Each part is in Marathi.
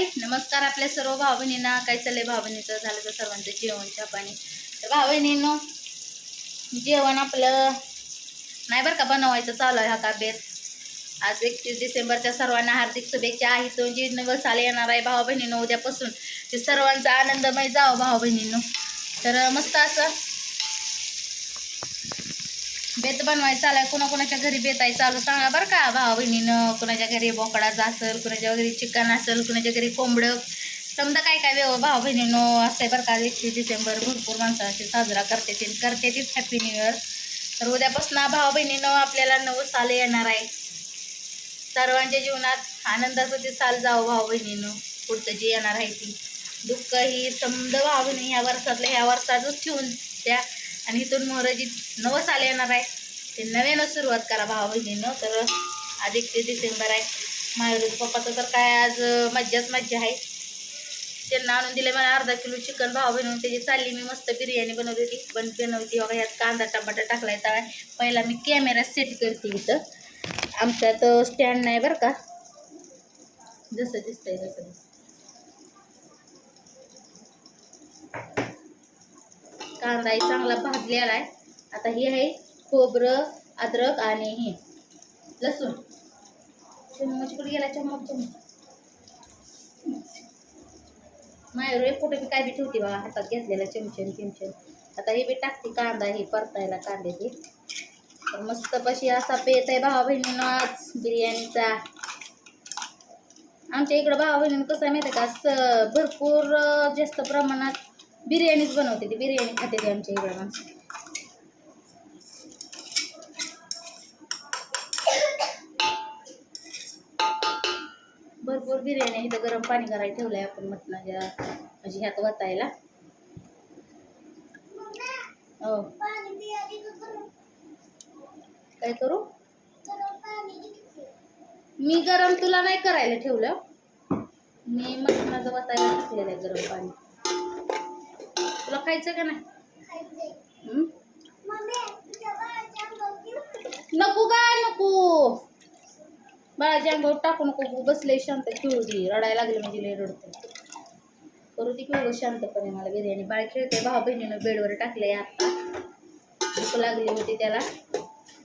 हाय नमस्कार आपल्या सर्व भाऊ काय चाललंय भाऊ झालं तर सर्वांचं जेवण चहा तर भाऊ जेवण आपलं नाही बरं का बनवायचं चालू आहे हा काबेत आज एकतीस डिसेंबरच्या सर्वांना हार्दिक शुभेच्छा. आहे तो जी दिवस आले येणार आहे भाऊ बहिणीनं उद्यापासून. ते सर्वांचा आनंदमय जावं भाऊ बहिणींनो तर मस्त असं बेत बनवायचं चालू आहे घरी बेताय चालू सांगा बरं का भावा बहिणीनं. कुणाच्या घरी बोकडाचं असेल कुणाच्या घरी चिकन असेल कुणाच्या घरी कोंबडं. समजा काय काय व्यव भावा बहिणीनं असते बरं का एकवीस डिसेंबर भरपूर माणसाची असे साजरा करते ते करते तीच हॅपी न्यू इयर तर उद्यापासून भावा बहिणीनं आपल्याला नवं साल येणार आहे. सर्वांच्या जीवनात आनंदाचं ते साल जावं भावा बहिणीनं. पुढचं जी येणार आहे ती. दुःख ही समज भावा बहिणी ह्या वर्षातलं ह्या वर्षातच ठेवून द्या. आणि इथून मोहरं नवस नवं साल येणार आहे. ते नव्यानं सुरुवात करा भावा बहिणीनं. तर आज ते डिसेंबर आहे. मायुरी पप्पाचं तर काय आज मज्जाच मज्जा आहे. त्यांना आणून दिले मला अर्धा किलो चिकन. भावा बहिणीनं त्याची चालली. मी मस्त बिर्याणी बनवली होती. पण बनवती बघा यात कांदा टमाटर टाकलाय तळा पहिला मी कॅमेरा सेट करते इथं. आमच्यात स्टँड नाही बरं का. जसं दिसतंय तसं दिसतं कांदा चांगला भाजलेला आहे. आता हे आहे. खोबरं अद्रक आणि हे. लसूण. चम्मच म्हणजे कुठे गेला? चम्मच चम्मच. मायर एक कुठे बी काय बी ठेवते बा. हातात घेतलेला चमचन चिमचन. आता हे बी टाकते कांदा हे परतायला कांद्याचे तर मस्त पशी असा पेत आहे भावा बहिणीनं आज बिर्याणीचा. आमच्या इकडं भावा बहिणीनं कसं आहे माहिती आहे का भरपूर जास्त प्रमाणात बिर्याणीच बनवते ती बिर्याणी खाते आमच्या इकडं माणसं. भरपूर बिर्याणी इथं गरम पाणी करायला ठेवलंय आपण मटणाच्या म्हणजे ह्यात वतायला. हो. काय करू? मी गरम तुला नाही करायला ठेवलं. मी मटणाचं वतायला टाकलेलं आहे गरम पाणी. तुला खायचं का नाही? नको काय नको. बाळाच्या अंगावर टाकू नको बसले शांत खेळू दे. रडायला लागले म्हणजे लय रडते. करू दे खेळू शांतपणे मला बिर्याणी बाळ खेळते भाऊ बहिणीनं बेडवर टाकले आता भूक लागली होती त्याला.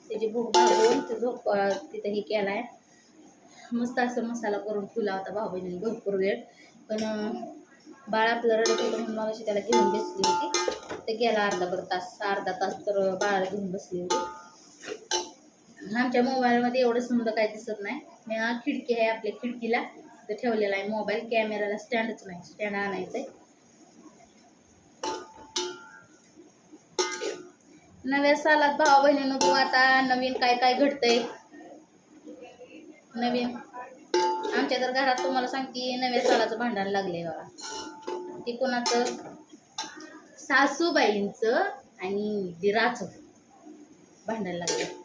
त्याची भूक भागवून ते झोप तिथं हे केलाय. मस्त असं मसाला करून ठेवला होता भाऊ बहिणीने भरपूर वेळ. पण बाळ आपलं रडत होतं म्हणून मग त्याला घेऊन बसली होती. ते गेला अर्धा भर तास. अर्धा तास तर बाळाला घेऊन बसली होती. आमच्या मोबाईलमध्ये एवढं सुंदर काय दिसत नाही. मी हा खिडकी आहे आपल्या खिडकीला तर ठेवलेला आहे मोबाईल. कॅमेराला स्टँडच नाही स्टँड आणायचं आहे नव्या सालात भावा बहिणी तू आता नवीन काय काय घडतंय. नवीन. आमच्या तर घरात तुम्हाला सांगते नव्या सालाचं भांडण लागले बाबा ते कोणाचं? सासूबाईंचं आणि दिराचं भांडण लागलं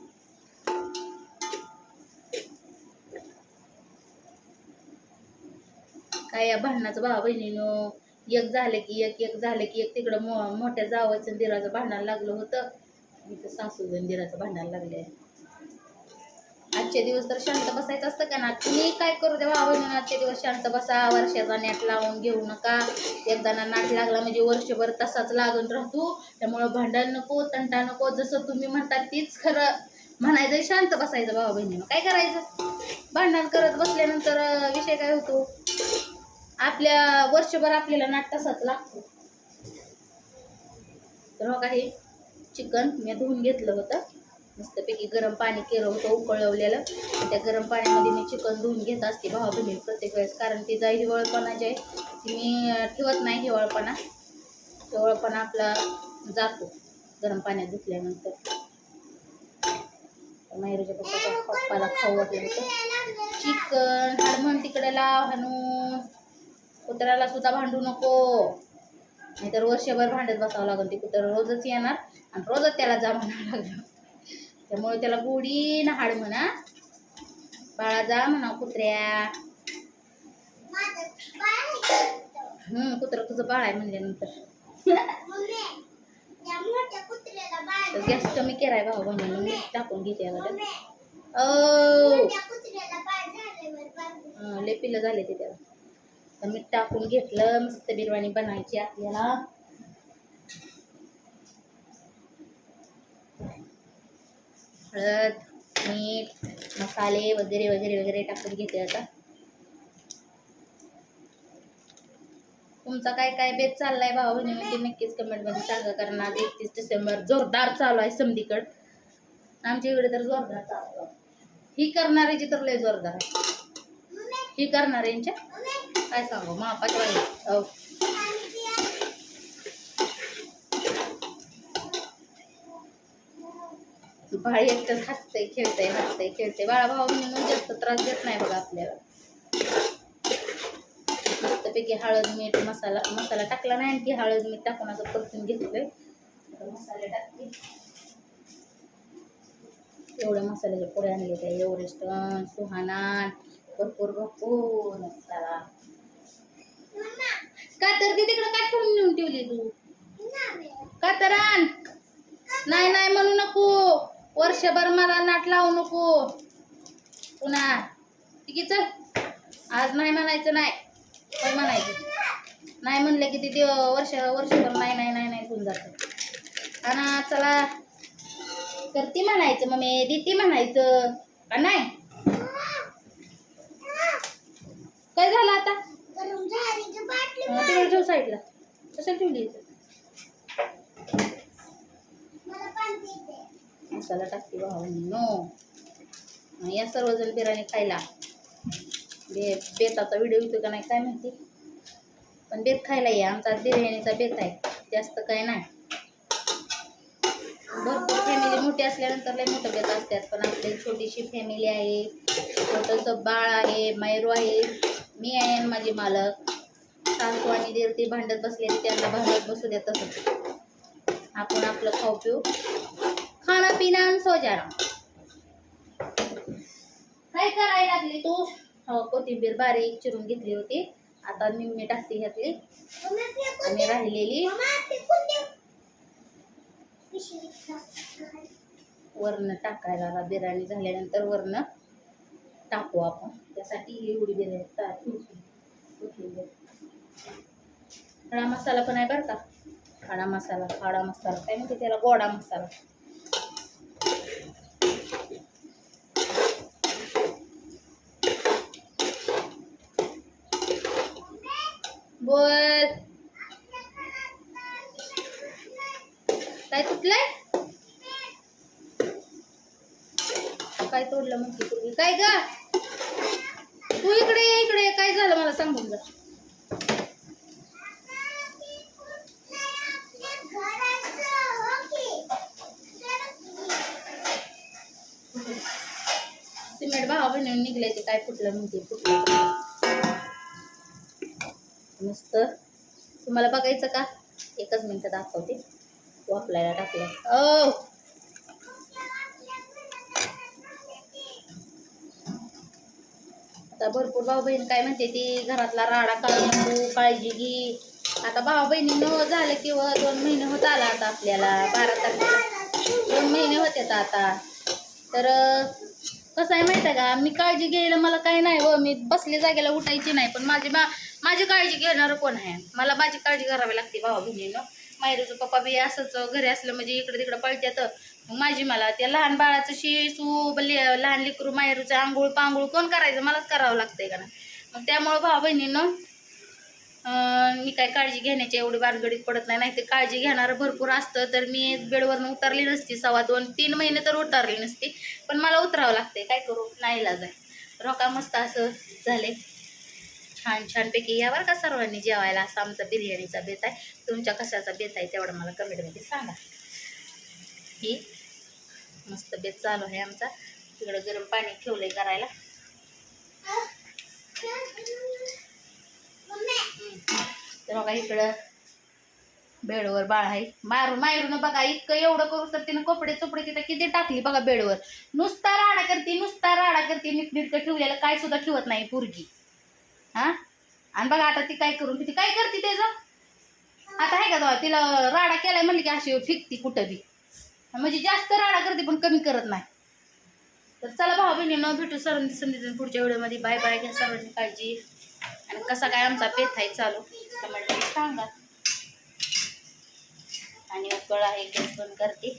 काय या भांडणाचं भावा बहिणीनं एक झालं की एक एक झालं की एक तिकडं मो मोठ्या जावाचं दिराचं भांडण लागलं होतं. इथं सासू दिराचं भांडण लागले आजचे दिवस तर शांत बसायचं असतं का ना? तुम्ही काय करू द्या भावा बहिणीनं? आजचे दिवस शांत बसा वर्षाचा नॅट लावून घेऊ नका. एकदा ना नाट लागला म्हणजे वर्षभर तसाच लागून राहतो त्यामुळं भांडण नको तंटा नको जसं तुम्ही म्हणता तीच खरं. म्हणायचं शांत बसायचं भावा बहिणीनं. काय करायचं? भांडण करत बसल्यानंतर विषय काय होतो? आपल्या वर्षभर आपल्याला नाट तसाच लागतो. तर हो काही चिकन मी धुवून घेतलं होतं. मस्तपैकी गरम पाणी केलं होतं उकळवलेलं. त्या गरम पाण्यामध्ये मी चिकन धुवून घेत असते भावा बहिणी प्रत्येक वेळेस कारण तिचा हिवाळपणा जे आहे ती मी ठेवत नाही हिवाळपणा. हिवाळपणा आपला जातो गरम पाण्यात धुतल्यानंतर. माहेरच्या पप्पाच्या पप्पाला खाऊ वाटलं होतं. चिकन हाडमन तिकडे लाव हनू कुत्र्याला सुद्धा भांडू नको. नाहीतर वर्षभर भांडत बसावं लागेल. ते कुत्र रोजच येणार आणि रोजच त्याला जा म्हणावं लागलं. त्यामुळे त्याला गोडी ना हाड म्हणा. बाळा जा म्हणा कुत्र्या. हम्म कुत्र तुझं बाळ आहे म्हणल्यानंतर. तर गॅस कमी केलाय भाऊ बहिणीनं मी टाकून घेते अगोदर ओ लय पिल्लं झाले ते त्याला. तर मीठ टाकून घेतलं मस्त बिर्याणी बनायची आपल्याला. हळद मीठ मसाले वगैरे वगैरे वगैरे टाकून घेते आता. तुमचा काय काय बेत चाललाय भाऊ? म्हणजे बहिणी नक्कीच कमेंटमध्ये सांगा कारण आज एकतीस डिसेंबर जोरदार चालू आहे समधीकड आमच्या इकडे तर जोरदार चालू आहे. ही करणाऱ्याची तर लय जोरदार आहे. ही करणाऱ्यांच्या काय सांगू मापाच बाई हो बाळ एकटंच हसतंय खेळतंय हसतंय खेळतंय. बाळा भाऊ म्हणून जास्त त्रास देत नाही बघा आपल्याला. मस्तपैकी हळद मीठ मसाला मसाला टाकला नाही आणखी. हळद मीठ टाकून असं परतून घेतलंय. मसाले टाकते. एवढ्या मसाल्याच्या पुढे आणले त्या. एवढे सुहाना भरपूर भरपूर मसाला. का तर ती तिकडं काय ठेवून नेऊन ठेवली तू? का तर आण नाही नाही म्हणू नको. वर्षभर मला नाट लावू नको. पुन्हा. ठीक आहे चल. आज नाही म्हणायचं नाही. पण म्हणायचं. नाही म्हणलं की ते वर्ष वर्षभर नाही नाही नाही नाही होऊन जातं. आणि चला. तर ती म्हणायचं मग मी देते म्हणायचं. का नाही काय झालं आता अं, तिकडे ठेव साईडला कशाला ठेवली इथं? मसाला टाकते भावांनो या सर्वजण बिर्याणी खायला. बे बेताचा व्हिडिओ येतो का नाही काय माहिती? पण बेत खायला या आमचा बिर्याणीचा बेत आहे. जास्त काय नाही. भरपूर फॅमिली मोठी असल्यानंतर लय मोठं बेत असतात. पण आपली छोटीशी फॅमिली आहे छोटंसं बाळ आहे मैरू आहे. मी आहे आणि माझे मालक. सासू आणि देर ते भांडत बसले त्यांना भांडत बसू देत तसं आपण आपलं खाऊ पिऊ. खाणं पिणं सो जाणं काय करायला लागली तू? हो कोथिंबीर बारीक चिरून घेतली होती. आता निम्मी टाकते घातली. आणि राहिलेली वरण टाकायला बिर्याणी झाल्यानंतर वरण टाकू आपण. त्यासाठी एवढी बिर्याणी खडा मसाला पण आहे बरं का? खडा मसाला खाडा मसाला. काय म्हणते त्याला? गोडा मसाला. बोल. काय तुटलंय? काय तोडलं म्हणते तुम्ही काय ग? तू इकडे ये इकडे काय झालं मला सांगून जा. सिमेंट भावा बहिणी निघले ते काय फुटलं म्हणते फुटलं. मस्त तुम्हाला बघायचं का? एकच मिनिट दाखवते. वापरायला टाकलं. ओ! आता भरपूर भाऊ बहीण काय म्हणते ती घरातला राडा काढू काळजी घे. आता भाऊ बहिणीनं झालं किंवा दोन महिने होत आला आता आपल्याला बारा तारखेला. दोन महिने होते आता. तर कसं आहे माहिती आहे का? मी काळजी घ्यायला मला काही नाही व मी बसले जागेला उठायची नाही पण माझी मा माझी काळजी घेणारं कोण आहे? मला माझी काळजी करावी लागते भावा बहिणीनं. मायरूचं पप्पा बी असंच घरी असलं म्हणजे इकडे तिकडे पळत्यात. मग माझी मला त्या लहान बाळाचं शिसू लहान लेकरू मायरूचं आंघोळ पांघोळ कोण करायचं? मलाच करावं लागतंय का ना मग त्यामुळं भावा बहिणीनं मी काय काळजी घेण्याची एवढी बारगडीत पडत नाही. नाही ते काळजी घेणारं भरपूर असतं. तर मी बेडवरनं उतरली नसती. सव्वा दोन तीन महिने तर उतरली नसती. पण मला उतरावं लागते काय करू? नाही इलाज आहे रोका मस्त असं झाले छान छानपैकी. यावर का सर्वांनी जेवायला? असा आमचा बिर्याणीचा बेत आहे. तुमच्या कशाचा बेत आहे तेवढं मला कमेंटमध्ये सांगा. ही मस्त बेत चालू आहे आमचा. तिकडं गरम पाणी ठेवलंय करायला. तर बघा इकडं बेडवर बाळ आहे. मारून मायरून बघा इतकं एवढं करू तर तिनं कपडे चोपडे तिथं किती टाकली बघा बेडवर. नुसता राडा करते नुसता राडा करते नीटनीटकं ठेवलेलं काय सुद्धा ठेवत नाही पोरगी. हा? आणि बघा आता ती काय करून ती काय करते त्याचं आता आहे का तिला राडा केलाय म्हणली की अशी फिकती कुठं बी. म्हणजे जास्त राडा करते पण कमी करत नाही. तर चला भाऊ बहिणी न भेटू सर्वांनी संधी पुढच्या व्हिडिओमध्ये. बाय बाय घ्या सर्वांची काळजी. आणि कसा काय आमचा पेथ आहे चालू कमेंटमध्ये सांगा. आणि उकळ आहे गॅस बंद करते.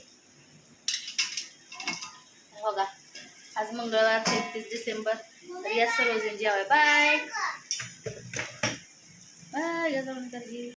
बघा आज मंगळवार एकतीस डिसेंबर. तर या सर्वजण जेवाय बाय. बाय या जाऊन करते